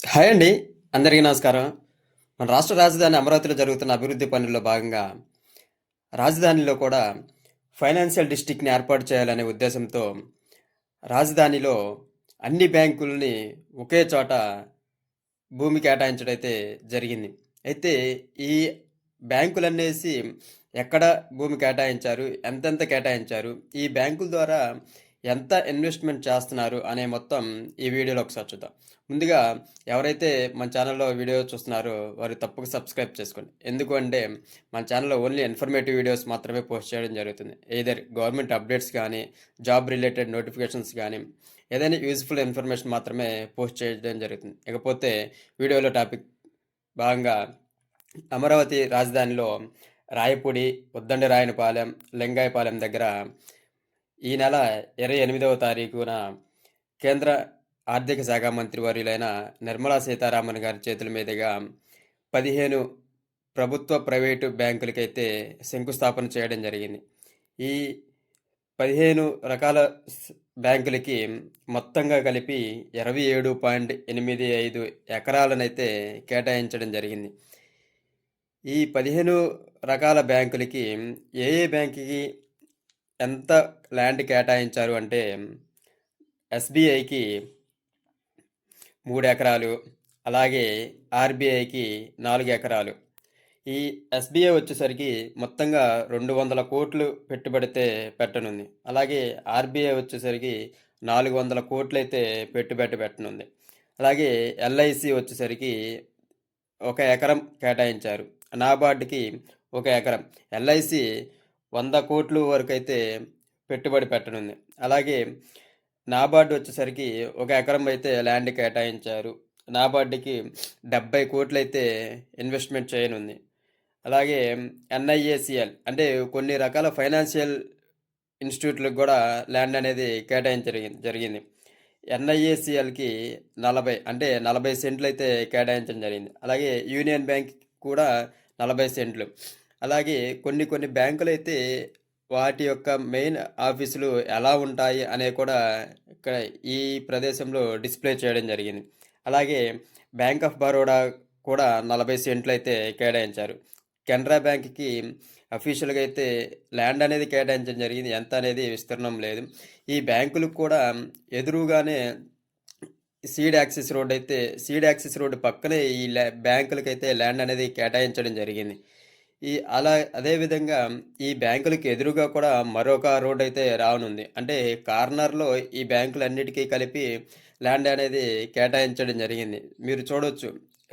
Hi అండి. అందరికీ నమస్కారం. మన రాష్ట్ర రాజధాని అమరావతిలో జరుగుతున్న అభివృద్ధి పనుల్లో భాగంగా రాజధానిలో కూడా ఫైనాన్షియల్ డిస్ట్రిక్ట్ని ఏర్పాటు చేయాలనే ఉద్దేశంతో రాజధానిలో అన్ని బ్యాంకుల్ని ఒకే చోట భూమి కేటాయించడం అయితే జరిగింది. అయితే ఈ బ్యాంకులన్నేసి ఎక్కడ భూమి కేటాయించారు ఎంతెంత కేటాయించారు ఈ బ్యాంకుల ద్వారా ఎంత ఇన్వెస్ట్మెంట్ చేస్తున్నారు అనే మొత్తం ఈ వీడియోలో ఒకసారి చూద్దాం. ముందుగా ఎవరైతే మన ఛానల్లో వీడియో చూస్తున్నారో వారు తప్పక సబ్స్క్రైబ్ చేసుకోండి. ఎందుకు అంటే మన ఛానల్లో ఓన్లీ ఇన్ఫర్మేటివ్ వీడియోస్ మాత్రమే పోస్ట్ చేయడం జరుగుతుంది. ఏదర్ గవర్నమెంట్ అప్డేట్స్ కానీ జాబ్ రిలేటెడ్ నోటిఫికేషన్స్ కానీ ఏదైనా యూజ్ఫుల్ ఇన్ఫర్మేషన్ మాత్రమే పోస్ట్ చేయడం జరుగుతుంది. ఇకపోతే వీడియోలో టాపిక్ భాగంగా అమరావతి రాజధానిలో రాయపూడి ఉద్దండి రాయనపాలెం లింగాయపాలెం దగ్గర ఈ నెల ఇరవై ఎనిమిదవ తారీఖున కేంద్ర ఆర్థిక శాఖ మంత్రి వర్యులైన నిర్మలా సీతారామన్ గారి చేతుల మీదుగా పదిహేను ప్రభుత్వ ప్రైవేటు బ్యాంకులకైతే శంకుస్థాపన చేయడం జరిగింది. ఈ పదిహేను రకాల బ్యాంకులకి మొత్తంగా కలిపి ఇరవై ఏడు పాయింట్ ఎనిమిది ఐదు ఎకరాలనైతే కేటాయించడం జరిగింది. ఈ పదిహేను రకాల బ్యాంకులకి ఏ ఏ బ్యాంకుకి ఎంత ల్యాండ్ కేటాయించారు అంటే ఎస్బీఐకి మూడు ఎకరాలు అలాగే ఆర్బీఐకి నాలుగు ఎకరాలు ఈ ఎస్బీఐ వచ్చేసరికి మొత్తంగా రెండు వందల కోట్లు పెట్టుబడితే పెట్టనుంది. అలాగే ఆర్బీఐ వచ్చేసరికి నాలుగు వందల కోట్లు అయితే పెట్టుబడి పెట్టనుంది. అలాగే ఎల్ఐసి వచ్చేసరికి ఒక ఎకరం కేటాయించారు. నాబార్డుకి ఒక ఎకరం. ఎల్ఐసి వంద కోట్లు వరకు అయితే పెట్టుబడి పెట్టనుంది. అలాగే నాబార్డు వచ్చేసరికి ఒక ఎకరం అయితే ల్యాండ్ కేటాయించారు. నాబార్డుకి డెబ్బై కోట్లు అయితే ఇన్వెస్ట్మెంట్ చేయనుంది. అలాగే ఎన్ఐఏసిఎల్ అంటే కొన్ని రకాల ఫైనాన్షియల్ ఇన్స్టిట్యూట్లకు కూడా ల్యాండ్ అనేది కేటాయించ జరిగింది. ఎన్ఐఏసిఎల్కి నలభై అంటే నలభై సెంట్లు అయితే కేటాయించడం జరిగింది. అలాగే యూనియన్ బ్యాంక్ కూడా నలభై సెంట్లు. అలాగే కొన్ని కొన్ని బ్యాంకులు అయితే వాటి యొక్క మెయిన్ ఆఫీసులు ఎలా ఉంటాయి అనే కూడా ఇక్కడ ఈ ప్రదేశంలో డిస్ప్లే చేయడం జరిగింది. అలాగే బ్యాంక్ ఆఫ్ బరోడా కూడా నలభై సెంట్లు అయితే కేటాయించారు. కెనరా బ్యాంక్కి అఫీషియల్గా అయితే ల్యాండ్ అనేది కేటాయించడం జరిగింది. ఎంత అనేది విస్తీర్ణం లేదు. ఈ బ్యాంకులకు కూడా ఎదురుగానే సీడ్ యాక్సిస్ రోడ్ అయితే సీడ్ యాక్సిస్ రోడ్ పక్కనే ఈ ల్యా ల్యాండ్ అనేది కేటాయించడం జరిగింది. ఈ అలా అదేవిధంగా ఈ బ్యాంకులకి ఎదురుగా కూడా మరొక రోడ్ అయితే రానుంది. అంటే కార్నర్లో ఈ బ్యాంకులన్నిటికీ కలిపి ల్యాండ్ అనేది కేటాయించడం జరిగింది. మీరు చూడొచ్చు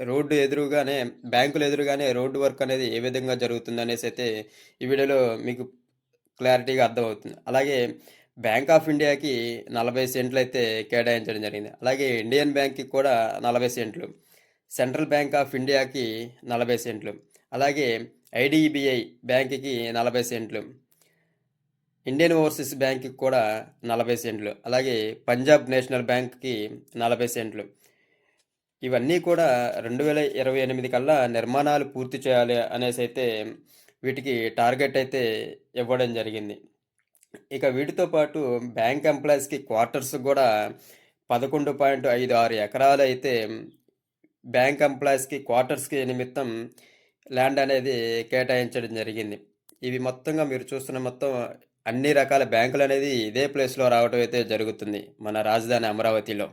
రోడ్డు ఎదురుగానే బ్యాంకులు ఎదురుగానే రోడ్డు వర్క్ అనేది ఏ విధంగా జరుగుతుంది అనేసి అయితే ఈ వీడియోలో మీకు క్లారిటీగా అర్థమవుతుంది. అలాగే బ్యాంక్ ఆఫ్ ఇండియాకి నలభై సెంట్లు అయితే కేటాయించడం జరిగింది. అలాగే ఇండియన్ బ్యాంక్కి కూడా నలభై సెంట్లు సెంట్రల్ బ్యాంక్ ఆఫ్ ఇండియాకి నలభై సెంట్లు. అలాగే ఐడిబిఐ బ్యాంక్కి నలభై సెంట్లు ఇండియన్ ఓవర్సీస్ బ్యాంక్కి కూడా నలభై సెంట్లు అలాగే పంజాబ్ నేషనల్ బ్యాంక్కి నలభై సెంట్లు. ఇవన్నీ కూడా రెండు వేల ఇరవై ఎనిమిది కల్లా నిర్మాణాలు పూర్తి చేయాలి అనేసి అయితే వీటికి టార్గెట్ అయితే ఇవ్వడం జరిగింది. ఇక వీటితో పాటు బ్యాంక్ ఎంప్లాయీస్కి క్వార్టర్స్ కూడా పదకొండు పాయింట్ ఐదు ఆరు ఎకరాలు అయితే బ్యాంక్ ఎంప్లాయీస్కి క్వార్టర్స్కి నిమిత్తం ల్యాండ్ అనేది కేటాయించడం జరిగింది. ఇవి మొత్తంగా మీరు చూస్తున్న మొత్తం అన్ని రకాల బ్యాంకులు అనేది ఇదే ప్లేస్లో రావడం అయితే జరుగుతుంది. మన రాజధాని అమరావతిలో.